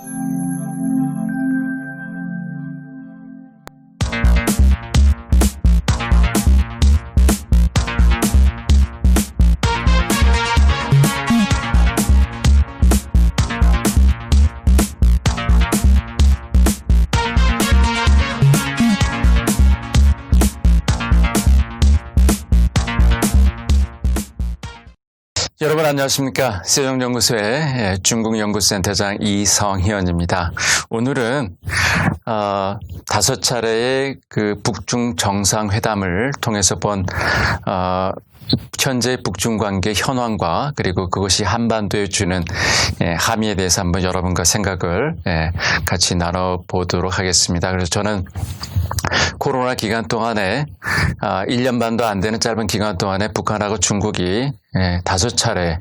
여 안녕하십니까 세종연구소의 예, 중국연구센터장 이성희원입니다. 오늘은 어, 다섯 차례의 그 북중 정상회담을 통해서 본 어, 현재 북중 관계 현황과 그리고 그것이 한반도에 주는 예, 함의에 대해서 한번 여러분과 생각을 예, 같이 나눠보도록 하겠습니다. 그래서 저는 코로나 기간 동안에 아, 1년 반도 안 되는 짧은 기간 동안에 북한하고 중국이 예, 다섯 차례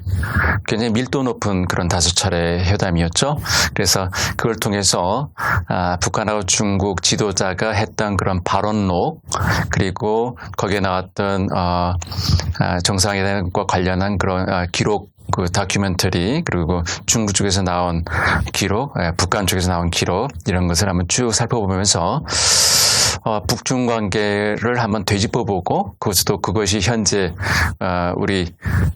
굉장히 밀도 높은 그런 다섯 차례 회담이었죠. 그래서 그걸 통해서 아, 북한하고 중국 지도자가 했던 그런 발언록 그리고 거기에 나왔던 어, 아, 정상회담과 관련한 그런 아, 기록 그 다큐멘터리 그리고 중국 쪽에서 나온 기록, 예, 북한 쪽에서 나온 기록 이런 것을 한번 쭉 살펴보면서 어, 북중 관계를 한번 되짚어보고 그것도 그것이 현재 어, 우리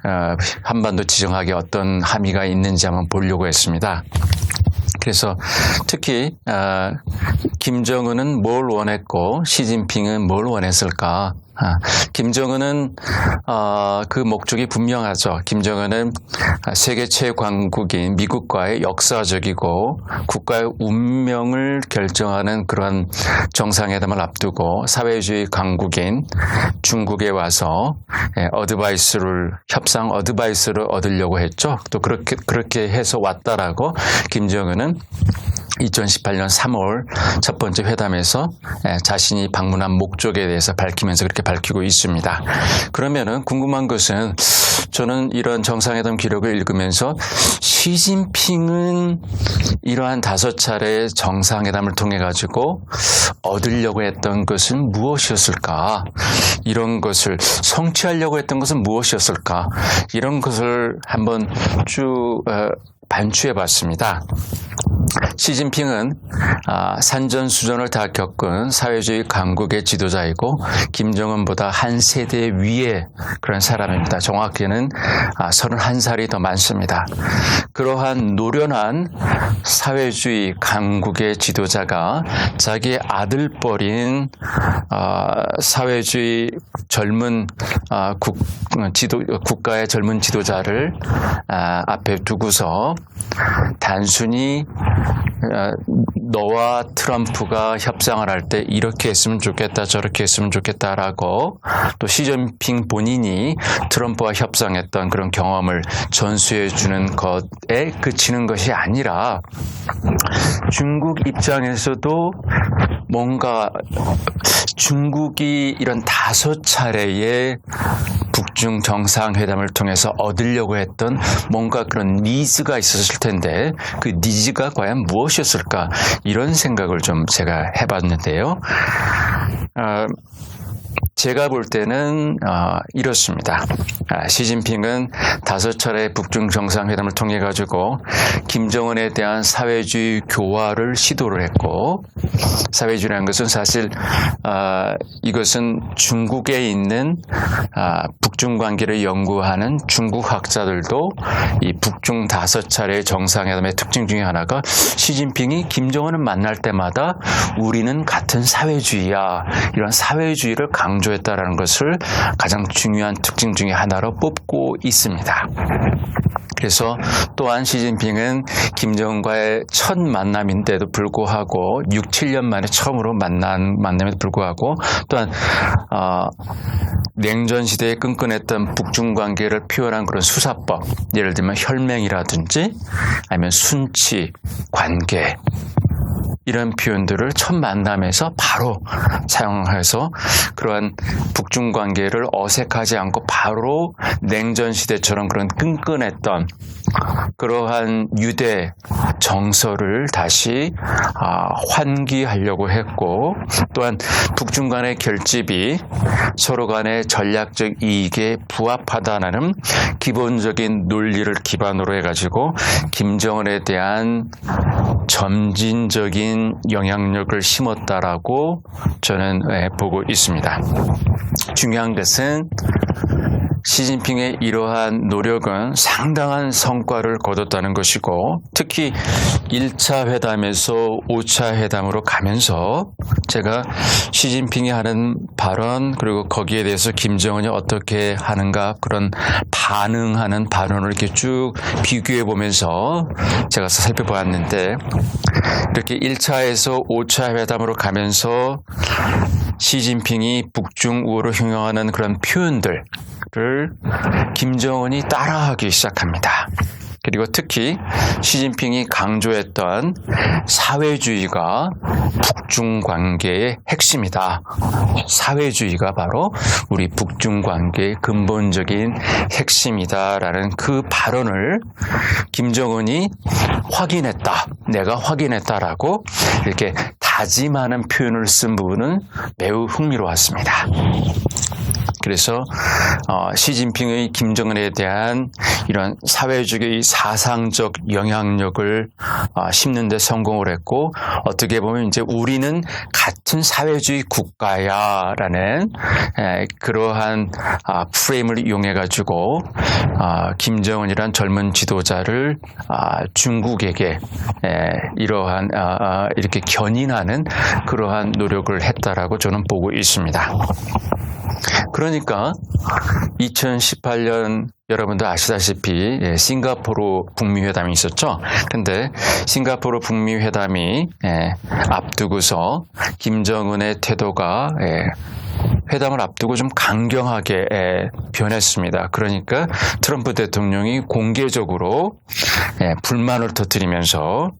어, 한반도 지정학에 어떤 함의가 있는지 한번 보려고 했습니다. 그래서 특히 어, 김정은은 뭘 원했고 시진핑은 뭘 원했을까? 아, 김정은은 어, 그 목적이 분명하죠. 김정은은 세계 최강국인 미국과의 역사적이고 국가의 운명을 결정하는 그런 정상회담을 앞두고 사회주의 강국인 중국에 와서 예, 어드바이스를 협상 어드바이스를 얻으려고 했죠. 또 그렇게 그렇게 해서 왔다라고 김정은은 2018년 3월 첫 번째 회담에서 예, 자신이 방문한 목적에 대해서 밝히면서 그렇게 밝히고 있습니다. 그러면은 궁금한 것은 저는 이런 정상회담 기록을 읽으면서 시진핑은 이러한 다섯 차례 정상회담을 통해 가지고 얻으려고 했던 것은 무엇이었을까? 이런 것을 성취하려고 했던 것은 무엇이었을까? 이런 것을 한번 쭉 어, 반추해 봤습니다. 시진핑은 아, 산전수전을 다 겪은 사회주의 강국의 지도자이고 김정은보다 한 세대 위에 그런 사람입니다. 정확히는 아, 31살이 더 많습니다. 그러한 노련한 사회주의 강국의 지도자가 자기 아들뻘인 아, 사회주의 젊은 아, 국, 지도, 국가의 젊은 지도자를 아, 앞에 두고서 단순히 어, 너와 트럼프가 협상을 할 때 이렇게 했으면 좋겠다 저렇게 했으면 좋겠다라고 또 시진핑 본인이 트럼프와 협상했던 그런 경험을 전수해 주는 것에 그치는 것이 아니라 중국 입장에서도 뭔가 중국이 이런 다섯 차례의 북중 정상회담을 통해서 얻으려고 했던 뭔가 그런 니즈가 있었을 텐데 그 니즈가 과연 무엇이었을까 이런 생각을 좀 제가 해봤는데요. 어, 제가 볼 때는 어, 이렇습니다. 아, 시진핑은 다섯 차례 북중 정상회담을 통해 가지고 김정은에 대한 사회주의 교화를 시도를 했고 사회주의라는 것은 사실 어, 이것은 중국에 있는 아, 북중 관계를 연구하는 중국 학자들도 이 북중 다섯 차례 정상회담의 특징 중에 하나가 시진핑이 김정은을 만날 때마다 우리는 같은 사회주의야 이런 사회주의를 강조 했다라는 것을 가장 중요한 특징 중에 하나로 뽑고 있습니다. 그래서 또한 시진핑은 김정은과의 첫 만남인데도 불구하고 6, 7년 만에 처음으로 만난 만남에도 불구하고 또한 어, 냉전 시대에 끈끈했던 북중 관계를 표현한 그런 수사법, 예를 들면 혈맹이라든지 아니면 순치, 관계 이런 표현들을 첫 만남에서 바로 사용해서 그러한 북중 관계를 어색하지 않고 바로 냉전 시대처럼 그런 끈끈했던 그러한 유대 정서를 다시 아, 환기하려고 했고 또한 북중 간의 결집이 서로 간의 전략적 이익에 부합하다는 기본적인 논리를 기반으로 해가지고 김정은에 대한 점진적인 영향력을 심었다라고 저는 예, 보고 있습니다. 중요한 것은 시진핑의 이러한 노력은 상당한 성과를 거뒀다는 것이고 특히 1차 회담에서 5차 회담으로 가면서 제가 시진핑이 하는 발언 그리고 거기에 대해서 김정은이 어떻게 하는가 그런 반응하는 발언을 이렇게 쭉 비교해 보면서 제가 살펴보았는데 이렇게 1차에서 5차 회담으로 가면서 시진핑이 북중 우호를 흉용하는 그런 표현들 를 김정은이 따라하기 시작합니다. 그리고 특히 시진핑이 강조했던 사회주의가 북중 관계의 핵심이다. 사회주의가 바로 우리 북중 관계의 근본적인 핵심이다라는 그 발언을 김정은이 확인했다. 내가 확인했다라고 이렇게 다짐하는 표현을 쓴 부분은 매우 흥미로웠습니다. 그래서 어, 시진핑의 김정은에 대한 이런 사회주의 사상적 영향력을 어, 심는 데 성공을 했고 어떻게 보면 이제 우리는 같 은 사회주의 국가야라는 에, 그러한 아, 프레임을 이용해 가지고 아, 김정은이란 젊은 지도자를 아, 중국에게 에, 이러한 이렇게 견인하는 그러한 노력을 했다라고 저는 보고 있습니다. 그러니까 2018년 여러분들 아시다시피 예, 싱가포르 북미 회담이 있었죠. 근데 싱가포르 북미 회담이 예, 앞두고서 김정은의 태도가 예, 회담을 앞두고 좀 강경하게 예, 변했습니다. 그러니까 트럼프 대통령이 공개적으로 예, 불만을 터뜨리면서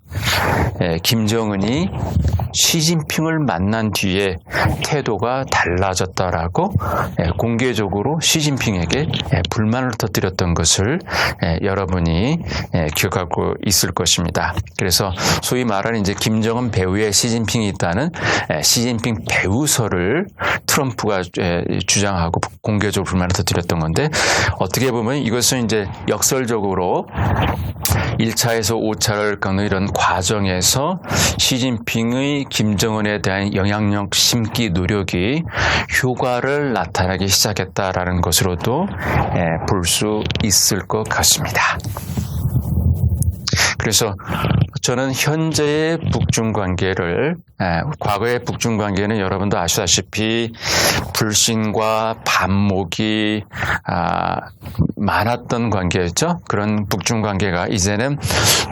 예, 김정은이 시진핑을 만난 뒤에 태도가 달라졌다라고 예, 공개적으로 시진핑에게 예, 불만을 터뜨렸던 것을 예, 여러분이 예, 기억하고 있을 것입니다. 그래서 소위 말하는 이제 김정은 배우의 시진핑이 있다는 예, 시진핑 배우설을 트럼프 가 예, 주장하고 공개적으로 불만을 터뜨렸던 건데 어떻게 보면 이것은 이제 역설적으로 1차에서 5차를 겪는 이런 과정에서 시진핑의 김정은에 대한 영향력 심기 노력이 효과를 나타나기 시작했다라는 것으로도 예, 볼수 있을 것 같습니다. 그래서 저는 현재의 북중 관계를 예, 과거의 북중 관계는 여러분도 아시다시피 불신과 반목이 아, 많았던 관계였죠. 그런 북중 관계가 이제는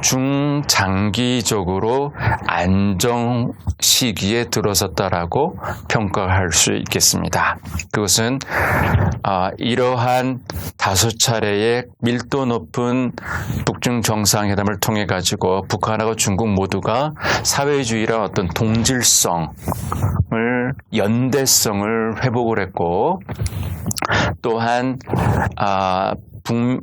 중장기적으로 안정 시기에 들어섰다라고 평가할 수 있겠습니다. 그것은 아, 이러한 다섯 차례의 밀도 높은 북중 정상회담을 통해 가지고 북한하고 중국 모두가 사회주의라 어떤 동질성을 연대성을 회복 을 했고 또한 아, 북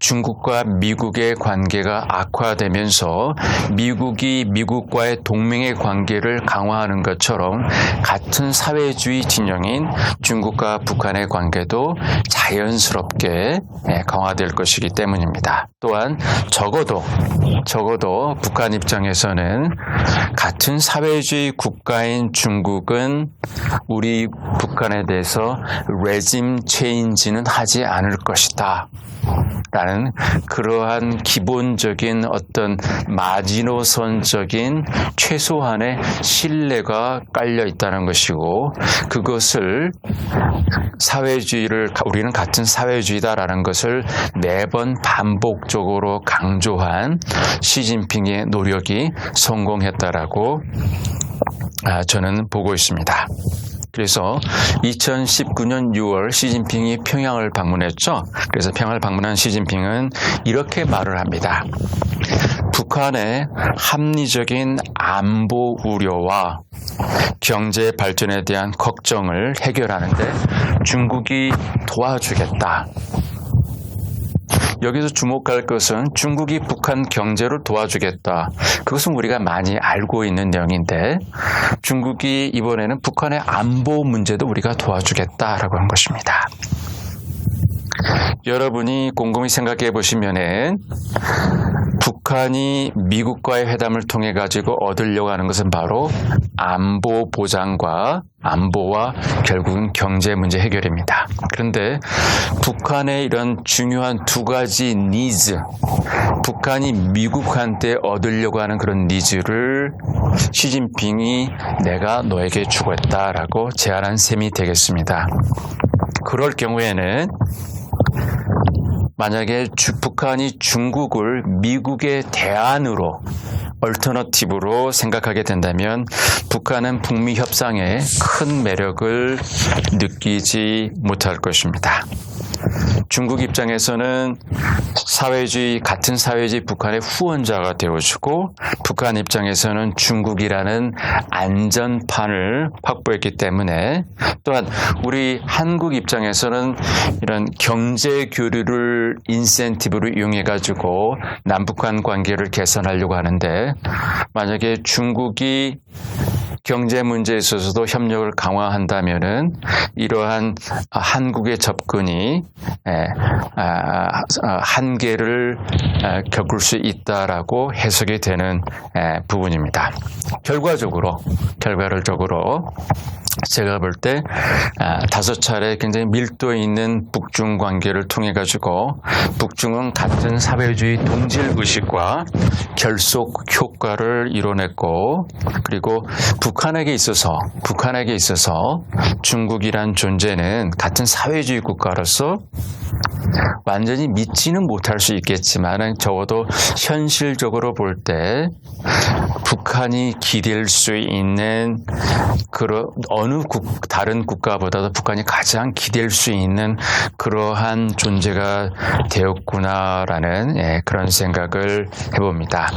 중국과 미국의 관계가 악화되면서 미국이 미국과의 동맹의 관계를 강화하는 것처럼 같은 사회주의 진영인 중국과 북한의 관계도 자연스럽게 예, 강화될 것이기 때문입니다. 또한 적어도 적어도 북한 입장에서는 같은 사회주의 국가인 중국은 우리 북한에 대해서 레짐 체인지는 하지 않을 것이다. 라는 그러한 기본적인 어떤 마지노선적인 최소한의 신뢰가 깔려 있다는 것이고 그것을 사회주의를 우리는 같은 사회주의다라는 것을 매번 반복적으로 강조한 시진핑의 노력이 성공했다라고 아, 저는 보고 있습니다. 그래서 2019년 6월 시진핑이 평양을 방문했죠. 그래서 평양을 방문한 시진핑은 이렇게 말을 합니다. 북한의 합리적인 안보 우려와 경제 발전에 대한 걱정을 해결하는데 중국이 도와주겠다. 여기서 주목할 것은 중국이 북한 경제를 도와주겠다. 그것은 우리가 많이 알고 있는 내용인데 중국이 이번에는 북한의 안보 문제도 우리가 도와주겠다라고 한 것입니다. 여러분이 곰곰이 생각해 보시면은 북한이 미국과의 회담을 통해 가지고 얻으려고 하는 것은 바로 안보 보장과 안보와 결국은 경제 문제 해결입니다. 그런데 북한의 이런 중요한 두 가지 니즈, 북한이 미국한테 얻으려고 하는 그런 니즈를 시진핑이 내가 너에게 주겠다라고 제안한 셈이 되겠습니다. 그럴 경우에는 만약에 주, 북한이 중국을 미국의 대안으로 얼터너티브로 생각하게 된다면 북한은 북미 협상에 큰 매력을 느끼지 못할 것입니다. 중국 입장에서는 사회주의 같은 사회주의 북한의 후원자가 되어주고 북한 입장에서는 중국이라는 안전판을 확보했기 때문에 또한 우리 한국 입장에서는 이런 경제 교류를 인센티브로 이용해 가지고 남북한 관계를 개선하려고 하는데 만약에 중국이 경제 문제에 있어서도 협력을 강화한다면은 이러한 한국의 접근이 아, 아, 한계를 겪을 수 있다라고 해석이 되는 부분입니다. 결과적으로 결과적으로 제가 볼 때 다섯 차례 굉장히 밀도 있는 북중 관계를 통해 가지고 북중은 같은 사회주의 동질 의식과 결속 효과를 이뤄냈고 그리고 북한에게 있어서 북한에게 있어서 중국이란 존재는 같은 사회주의 국가로서 완전히 믿지는 못할 수 있겠지만 적어도 현실적으로 볼 때 북한이 기댈 수 있는 그런 어느 국, 다른 국가보다도 북한이 가장 기댈 수 있는 그러한 존재가 되었구나라는 예, 그런 생각을 해봅니다.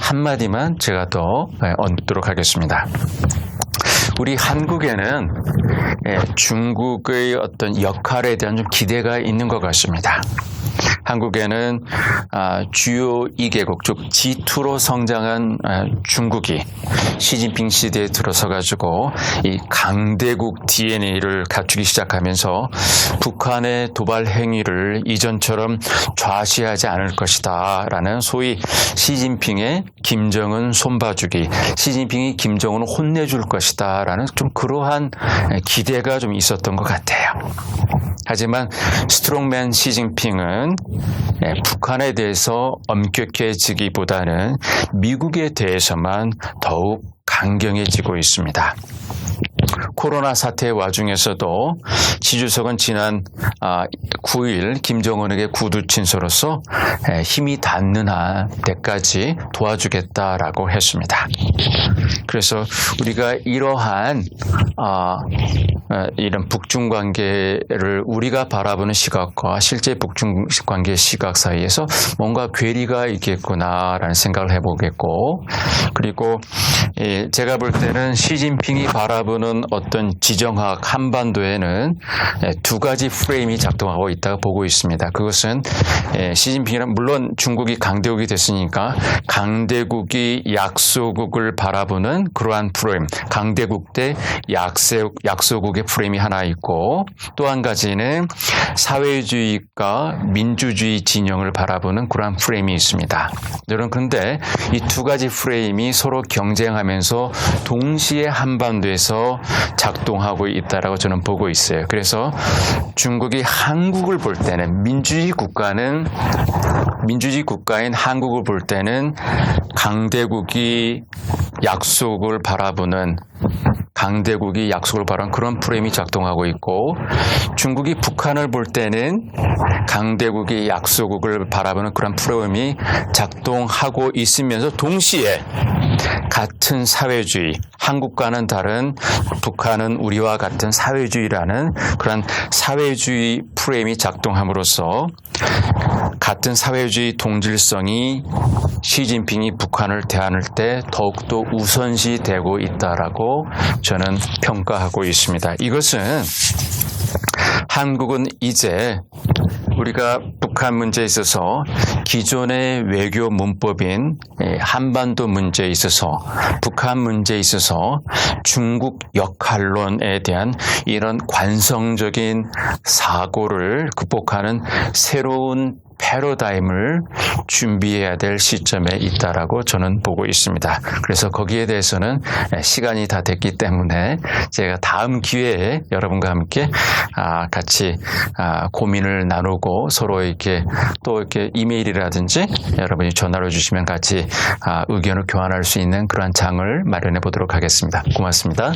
한마디만 제가 더 예, 얹도록 하겠습니다. 우리 한국에는 예, 중국의 어떤 역할에 대한 좀 기대가 있는 것 같습니다. 한국에는 아, 주요 2개국 즉 G2로 성장한 아, 중국이 시진핑 시대에 들어서 가지고 이 강대국 DNA를 갖추기 시작하면서 북한의 도발 행위를 이전처럼 좌시하지 않을 것이다라는 소위 시진핑의 김정은 손봐주기, 시진핑이 김정은을 혼내줄 것이다 라는 좀 그러한 기대가 좀 있었던 것 같아요. 하지만 스트롱맨 시진핑은 예, 북한에 대해서 엄격해지기보다는 미국에 대해서만 더욱 강경해지고 있습니다. 코로나 사태 와중에서도 지주석은 지난 9일 아, 김정은에게 구두 친서로서 힘이 닿는 한 때까지 도와주겠다라고 했습니다. 그래서 우리가 이러한 아, 이런 북중 관계를 우리가 바라보는 시각과 실제 북중 관계 시각 사이에서 뭔가 괴리가 있겠구나라는 생각을 해보겠고 그리고 제가 볼 때는 시진핑이 바라보는 어떤 지정학 한반도에는 두 가지 프레임이 작동하고 있다고 보고 있습니다. 그것은 시진핑이란 물론 중국이 강대국이 됐으니까 강대국이 약소국을 바라보는 그러한 프레임, 강대국 대 약세, 약소국의 프레임이 하나 있고 또 한 가지는 사회주의과 민주주의 진영을 바라보는 그러한 프레임이 있습니다. 여러분 그런데 이 두 가지 프레임이 서로 경쟁하면서 동시에 한반도에서 작동하고 있다라고 저는 보고 있어요. 그래서 중국이 한국을 볼 때는 민주주의 국가는 민주주의 국가인 한국을 볼 때는 강대국이 약속을 바라보는 강대국이 약속을 바라는 그런 프레임이 작동하고 있고 중국이 북한을 볼 때는 강대국이 약소국을 바라보는 그런 프레임이 작동하고 있으면서 동시에 같은 사회주의, 한국과는 다른 북한은 우리와 같은 사회주의라는 그런 사회주의 프레임이 작동함으로써 같은 사회주의 동질성이 시진핑이 북한을 대하는 때 더욱더 우선시되고 있다라고 저는 평가하고 있습니다. 이것은 한국은 이제 우리가 북한 문제에 있어서 기존의 외교 문법인 예, 한반도 문제에 있어서 북한 문제에 있어서 중국 역할론에 대한 이런 관성적인 사고를 극복하는 새로운 패러다임을 준비해야 될 시점에 있다라고 저는 보고 있습니다. 그래서 거기에 대해서는 시간이 다 됐기 때문에 제가 다음 기회에 여러분과 함께 아, 같이 아, 고민을 나누고 서로 이렇게 또 이렇게 이메일이라든지 여러분이 전화로 주시면 같이 아, 의견을 교환할 수 있는 그러한 장을 마련해 보도록 하겠습니다. 고맙습니다.